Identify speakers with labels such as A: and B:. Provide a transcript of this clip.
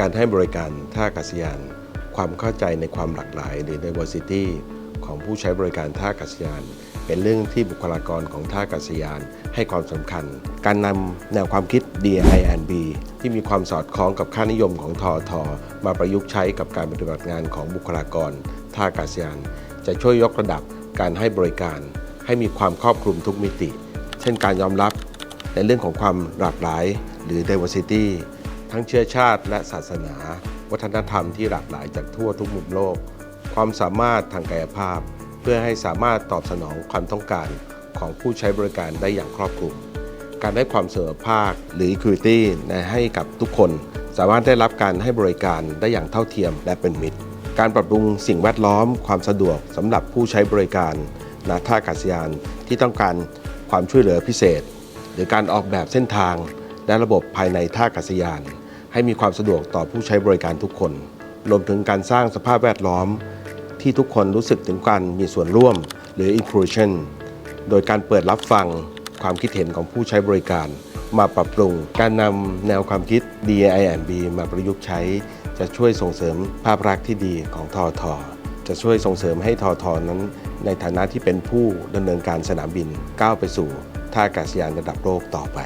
A: การให้บริการท่าอากาศยาน ความเข้าใจในความหลากหลายหรือ diversity ของผู้ใช้บริการท่าอากาศยาน เป็นเรื่องที่บุคลากรของท่าอากาศยาน ให้ความสำคัญ การนำแนวความคิด DINB ที่มีความสอดคล้องกับค่านิยมของทอทมาประยุกต์ใช้กับการปฏิบัติงานของบุคลากรท่าอากาศยาน จะช่วยยกระดับการให้บริการ ให้มีความครอบคลุมทุกมิติ เช่นการยอมรับในเรื่องของความหลากหลายหรือ diversity ทั้งเชื้อชาติและศาสนา วัฒนธรรมที่หลากหลายจากทั่วทุกมุมโลก ความสามารถทางกายภาพ เพื่อให้สามารถตอบสนองความต้องการของผู้ใช้บริการได้อย่างครอบคลุม การให้ความเสมอภาคหรือ equity นะให้กับทุกคน สามารถได้รับการให้บริการได้อย่างเท่าเทียมและเป็นมิตร การปรับปรุงสิ่งแวดล้อม ความสะดวกสำหรับผู้ใช้บริการณท่าอากาศยานที่ต้องการความช่วยเหลือพิเศษ หรือการออกแบบเส้นทางและระบบภายในท่าอากาศยาน ให้มีความสะดวกต่อผู้ใช้บริการทุกคน รวมถึงการสร้างสภาพแวดล้อม ที่ทุกคนรู้สึกถึงการมีส่วนร่วมหรือ inclusion โดยการเปิดรับฟังความคิดเห็นของผู้ใช้บริการ มาปรับปรุง การนำแนวความคิด DIB มาประยุกต์ใช้ จะช่วยส่งเสริมภาพลักษณ์ที่ดีของทอทจะช่วยส่งเสริมให้ทอทนั้น ในฐานะที่เป็นผู้ดำเนินการสนามบินก้าวไปสู่ท่าอากาศยานระดับโลกต่อไป